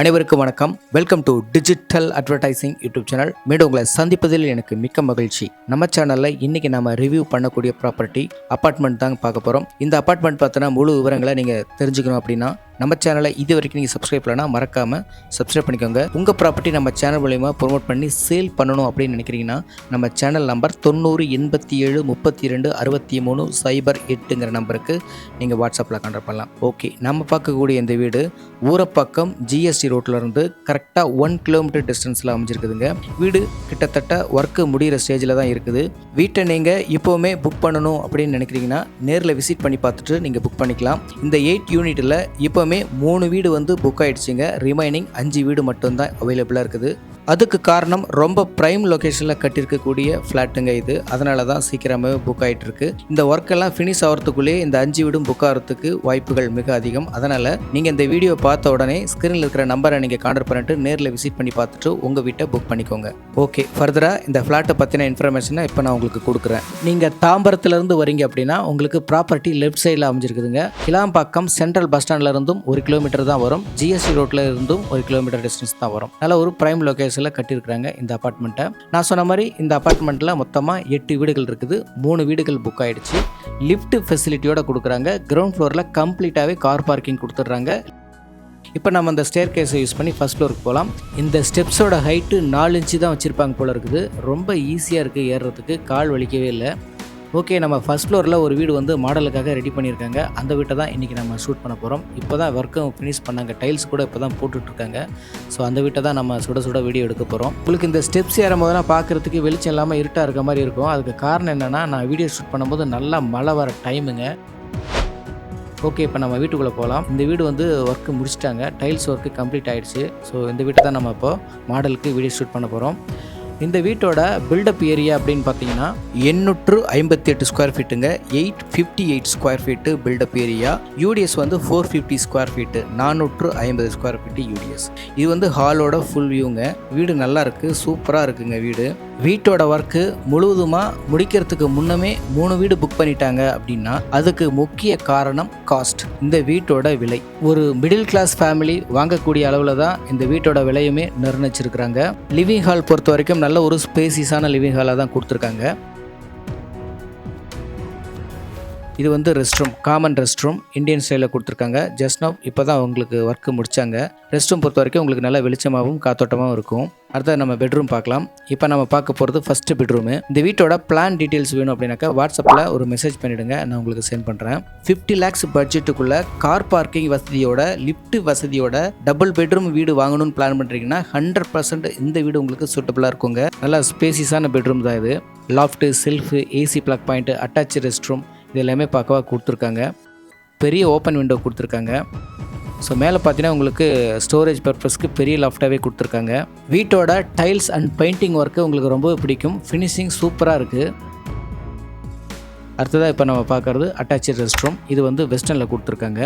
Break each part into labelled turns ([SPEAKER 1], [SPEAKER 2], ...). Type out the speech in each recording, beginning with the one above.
[SPEAKER 1] அனைவருக்கும் வணக்கம். Welcome to digital advertising YouTube channel மீண்டும் உங்களை சந்திப்பதில் எனக்கு மிக்க மகிழ்ச்சி. நம்ம சேனலில் இன்னைக்கு நம்ம ரிவ்யூ பண்ணக்கூடிய ப்ராப்பர்ட்டி அப்பார்ட்மெண்ட் தாங்க பார்க்க போகிறோம் இந்த அப்பார்ட்மெண்ட் பார்த்தோன்னா முழு விவரங்களை நீங்கள் தெரிஞ்சுக்கணும் அப்படின்னா நம்ம சேனலை இது வரைக்கும் நீங்கள் சப்ஸ்கிரைப் பண்ணலாம் மறக்காமல் சப்ஸ்கிரைப் பண்ணிக்கோங்க. உங்கள் ப்ராப்பர்ட்டி நம்ம சேனல் மூலிமா ப்ரோமோட் பண்ணி சேல் பண்ணணும் அப்படின்னு நினைக்கிறீங்கன்னா நம்ம சேனல் நம்பர் தொண்ணூறு எண்பத்தி ஏழு முப்பத்தி ரெண்டு அறுபத்தி மூணு சைபர் எட்டுங்கிற நம்பருக்கு நீங்கள் வாட்ஸ்அப்பில் கான்டாக்ட் பண்ணலாம். ஓகே நம்ம பார்க்கக்கூடிய இந்த வீடு ஊரப்பாக்கம் ஜிஎஸ்டி ரோட்டில் இருந்து கரெக்டாக ஒன் கிலோமீட்டர் டிஸ்டன்ஸில் அமைஞ்சிருக்குதுங்க. வீடு கிட்டத்தட்ட ஒர்க்கு முடிகிற ஸ்டேஜில் தான் இருக்குது. வீட்டை நீங்கள் இப்போவுமே புக் பண்ணணும் அப்படின்னு நினைக்கிறீங்கன்னா நேரில் விசிட் பண்ணி பார்த்துட்டு நீங்கள் புக் பண்ணிக்கலாம். இந்த எயிட் யூனிட்டில் இப்போ இப்போவுமே மூணு வீடு வந்து புக் ஆகிடுச்சிங்க ரிமைனிங் அஞ்சு வீடு மட்டும்தான் அவைலபிளாக இருக்குது. அதுக்கு காரணம் ரொம்ப ப்ரைம் லொக்கேஷனில் கட்டியிருக்கக்கூடிய ஃப்ளாட்டுங்க இது. அதனால தான் சீக்கிரமாகவே புக் ஆகிட்டு இருக்கு இந்த ஒர்க்கெல்லாம் ஃபினிஷ் ஆகிறதுக்குள்ளேயே இந்த அஞ்சு வீடும் புக் ஆகிறதுக்கு வாய்ப்புகள் மிக அதிகம். அதனால் நீங்கள் இந்த வீடியோ பார்த்த உடனே ஸ்க்ரீனில் இருக்கிற நம்பரை நீங்கள் கான்டாக்ட் பண்ணிட்டு நேரில் விசிட் பண்ணி பார்த்துட்டு உங்கள் வீட்டை புக் பண்ணிக்கோங்க. ஓகே ஃபர்தராக இந்த ஃப்ளாட்டை பற்றின இன்ஃபர்மேஷனை இப்போ நான் உங்களுக்கு கொடுக்குறேன். நீங்கள் தாம்பரத்துலேருந்து வரீங்க அப்படின்னா உங்களுக்கு ப்ராப்பர்ட்டி லெஃப்ட் சைடில் அமைஞ்சிருக்குதுங்க. கிளாம்பாக்கம் சென்ட்ரல் பஸ் ஸ்டாண்ட்லேருந்தும் ஒரு கிலோமீட்டர் தான் வரும். ஜிஎஸ்டி ரோட்டில் இருந்தும் ஒரு கிலோமீட்டர் டிஸ்டன்ஸ் தான் வரும். நல்ல ஒரு ப்ரைம் லொக்கேஷன் லொகேஷனில் கட்டியிருக்கிறாங்க இந்த அப்பார்ட்மெண்ட்டை நான் சொன்ன மாதிரி இந்த அப்பார்ட்மெண்ட்டில் மொத்தமாக எட்டு வீடுகள் இருக்குது. மூணு வீடுகள் புக் ஆகிடுச்சு லிஃப்ட் ஃபெசிலிட்டியோட கொடுக்குறாங்க. கிரவுண்ட் ஃப்ளோரில் கம்ப்ளீட்டாகவே கார் பார்க்கிங் கொடுத்துட்றாங்க. இப்போ நம்ம அந்த ஸ்டேர் கேஸை யூஸ் பண்ணி ஃபஸ்ட் ஃப்ளோருக்கு போகலாம் இந்த ஸ்டெப்ஸோட ஹைட்டு நாலு இன்ச்சு தான் வச்சுருப்பாங்க போல இருக்குது. ரொம்ப ஈஸியாக இருக்குது ஏறுறதுக்கு கால் வலிக்கவே இல்லை. ஓகே நம்ம ஃபஸ்ட் ஃப்ளோரில் ஒரு வீடு வந்து மாடலுக்காக ரெடி பண்ணியிருக்காங்க. அந்த வீட்டை தான் இன்றைக்கி நம்ம ஷூட் பண்ண போகிறோம் இப்போ தான் ஒர்க்கும் ஃபினிஷ் பண்ணாங்க. டைல்ஸ் கூட இப்போ தான் போட்டுட்ருக்காங்க. ஸோ அந்த வீட்டை தான் நம்ம சுட சுட வீடியோ எடுக்க போகிறோம் உங்களுக்கு இந்த ஸ்டெப்ஸ் ஏறும் போதெல்லாம் பார்க்குறதுக்கு வெளிச்சம் இல்லாமல் இருட்டாக இருக்க மாதிரி இருக்கும். அதுக்கு காரணம் என்னென்னா நான் வீடியோ ஷூட் பண்ணும்போது நல்லா மழை வர டைமுங்க ஓகே இப்போ நம்ம வீட்டுக்குள்ளே போகலாம். இந்த வீடு வந்து ஒர்க்கு முடிச்சிட்டாங்க. டைல்ஸ் ஒர்க்கு கம்ப்ளீட் ஆகிடுச்சு ஸோ இந்த வீட்டை தான் நம்ம இப்போ மாடலுக்கு வீடியோ ஷூட் பண்ண போகிறோம் இந்த வீட்டோட பில்டப் ஏரியா அப்படின்னு பார்த்தீங்கன்னா எண்ணூற்று ஐம்பத்தி எட்டு square ஃபீட்டுங்க eight fifty eight square feet built up area UDS வந்து ஃபோர் ஃபிஃப்டி ஸ்கொயர் ஃபீட்டு நானூற்று ஐம்பது ஸ்கொயர் ஃபீட்டு யூடிஎஸ் இது வந்து ஹாலோட ஃபுல் வியூங்க வீடு நல்லா இருக்குது சூப்பராக இருக்குங்க வீடு. வீட்டோட ஒர்க்கு முழுவதுமாக முடிக்கிறதுக்கு முன்னமே மூணு வீடு புக் பண்ணிட்டாங்க அப்படின்னா அதுக்கு முக்கிய காரணம் காஸ்ட் இந்த வீட்டோட விலை. ஒரு மிடில் கிளாஸ் ஃபேமிலி வாங்கக்கூடிய அளவில் தான் இந்த வீட்டோட விலையுமே நிர்ணயிச்சிருக்கிறாங்க. லிவிங் ஹால் பொறுத்த வரைக்கும் நல்ல ஒரு ஸ்பேசிஸான லிவிங் ஹாலாக தான் கொடுத்துருக்காங்க. இது வந்து rest room common rest room Indian ஸ்டைலில் கொடுத்துருக்காங்க. ஜஸ்ட் நவ் இப்போ தான் உங்களுக்கு ஒர்க்கு முடித்தாங்க ரெஸ்ட் ரூம் பொறுத்த வரைக்கும் உங்களுக்கு நல்ல வெளிச்சமாகவும் காத்தோட்டமாகவும் இருக்கும். அடுத்தது நம்ம பெட்ரூம் பார்க்கலாம். இப்போ நம்ம பார்க்க போகிறது ஃபஸ்ட்டு பெட்ரூமு இந்த வீட்டோட பிளான் டீட்டெயில்ஸ் வேணும் அப்படின்னாக்கா வாட்ஸ்அப்பில் ஒரு மெசேஜ் பண்ணிவிடுங்க நான் உங்களுக்கு சென்ட் பண்ணுறேன் ஃபிஃப்டி லேக்ஸ் பட்ஜெட்டுக்குள்ளே கார் பார்க்கிங் வசதியோட லிஃப்ட் வசதியோட டபுள் பெட்ரூம் வீடு வாங்கணும்னு பிளான் பண்ணுறீங்கன்னா ஹண்ட்ரட் பர்சன்ட் இந்த வீடு உங்களுக்கு சூட்டபுளாக இருக்குங்க. நல்லா ஸ்பேசிஸான பெட்ரூம் தான் இது. Loft shelf AC plug point attach rest room இது எல்லாமே பார்க்கவா கொடுத்துருக்காங்க. பெரிய ஓப்பன் விண்டோ கொடுத்துருக்காங்க. ஸோ மேலே பார்த்தீங்கன்னா உங்களுக்கு ஸ்டோரேஜ் பர்பஸ்க்கு பெரிய லாஃப்டாகவே கொடுத்துருக்காங்க. வீட்டோட டைல்ஸ் அண்ட் பெயிண்டிங் ஒர்க்கு உங்களுக்கு ரொம்ப பிடிக்கும். ஃபினிஷிங் சூப்பராக இருக்குது அடுத்ததாக இப்போ நம்ம பார்க்குறது அட்டாச்சு ரெஸ்ட் ரூம் இது வந்து வெஸ்டர்னில் கொடுத்துருக்காங்க.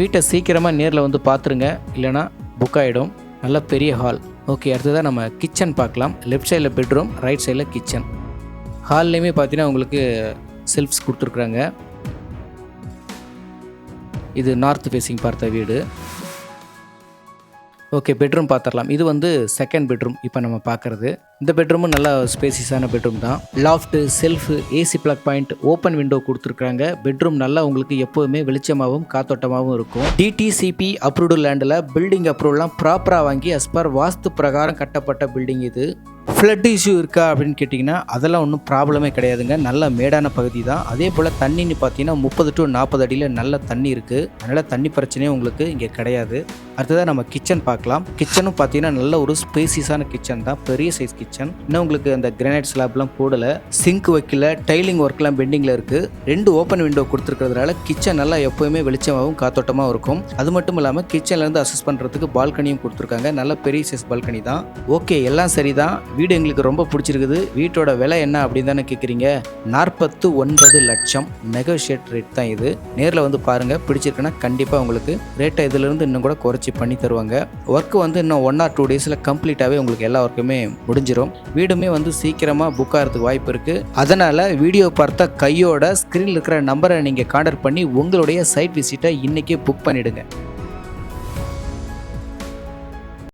[SPEAKER 1] வீட்டை சீக்கிரமாக நேரில் வந்து பார்த்துருங்க இல்லைனா புக் ஆகிடும் நல்ல பெரிய ஹால் ஓகே அடுத்ததாக நம்ம கிச்சன் பார்க்கலாம். லெஃப்ட் சைடில் பெட்ரூம் ரைட் சைடில் கிச்சன் ஹால்லையுமே பார்த்தீங்கன்னா உங்களுக்கு செல்ஃப்ஸ் கொடுத்துருக்குறாங்க. இது நார்த் ஃபேஸிங் பார்த்த வீடு. ஓகே பெட்ரூம் பார்த்துடலாம். இது வந்து செகண்ட் பெட்ரூம் இப்போ நம்ம பார்க்குறது. இந்த பெட்ரூமும் நல்லா ஸ்பேசியஸான பெட்ரூம் தான். Loft shelf AC plug point open window கொடுத்துருக்காங்க பெட்ரூம் நல்லா உங்களுக்கு எப்போவுமே வெளிச்சமாகவும் காத்தோட்டமாகவும் இருக்கும். டிடிசிபி அப்ரூவ்டு லேண்டில் பில்டிங் அப்ரூவ்லாம் ப்ராப்பராக வாங்கி அஸ் பர் வாஸ்து பிரகாரம் கட்டப்பட்ட பில்டிங் இது. ஃப்ளட் இஷ்யூ இருக்கா அப்படின்னு கேட்டிங்கன்னா அதெல்லாம் ஒன்றும் ப்ராப்ளமே கிடையாதுங்க. நல்ல மேடான பகுதி தான். அதே போல் தண்ணின்னு பார்த்தீங்கன்னா முப்பது டு நாற்பது அடியில் நல்ல தண்ணி இருக்குது அதனால் தண்ணி பிரச்சனையும் உங்களுக்கு இங்கே கிடையாது. அடுத்ததாக நம்ம கிச்சன் பார்க்கலாம். கிச்சனும் பார்த்தீங்கன்னா நல்ல ஒரு ஸ்பேசியஸான கிச்சன் தான். பெரிய சைஸ் கிச்சன் கிச்சன் இன்னும் உங்களுக்கு அந்த கிரானைட் ஸ்லாப்லாம் போடலை. சிங்க் வைக்கல டைலிங் ஒர்க்லாம் பெண்டிங்கில் இருக்குது ரெண்டு ஓப்பன் விண்டோ கொடுத்துருக்கிறதுனால கிச்சன் நல்லா எப்போயுமே வெளிச்சமாகவும் காத்தோட்டமாகவும் இருக்கும். அது மட்டும் இல்லாமல் கிச்சன்லேருந்து அசஸ் பண்ணுறதுக்கு பால்கனியும் கொடுத்துருக்காங்க. நல்ல பெரிய சைஸ் பால்கனி தான். ஓகே எல்லாம் சரிதான். வீடு எங்களுக்கு ரொம்ப பிடிச்சிருக்குது. வீட்டோட விலை என்ன அப்படின்னு தானே கேட்குறீங்க நாற்பத்து ஒன்பது லட்சம். நெகோஷியேட் ரேட் தான் இது. நேரில் வந்து பாருங்கள் பிடிச்சிருக்குன்னா கண்டிப்பாக உங்களுக்கு ரேட்டை இதிலிருந்து இன்னும் கூட குறைச்சி பண்ணி தருவாங்க. ஒர்க்கு வந்து இன்னும் ஒன் ஆர் டூ டேஸில் கம்ப்ளீட்டாகவே உங்களுக்கு எல்லா ஒர்க்குமே முடிஞ்சிடும் ஆரம்பிச்சிடும் வீடுமே வந்து சீக்கிரமாக புக் ஆகிறதுக்கு வாய்ப்பு இருக்குது அதனால் வீடியோ பார்த்த கையோட ஸ்க்ரீனில் இருக்கிற நம்பரை நீங்கள் கான்டாக்ட் பண்ணி உங்களுடைய சைட் விசிட்டை இன்றைக்கே புக் பண்ணிவிடுங்க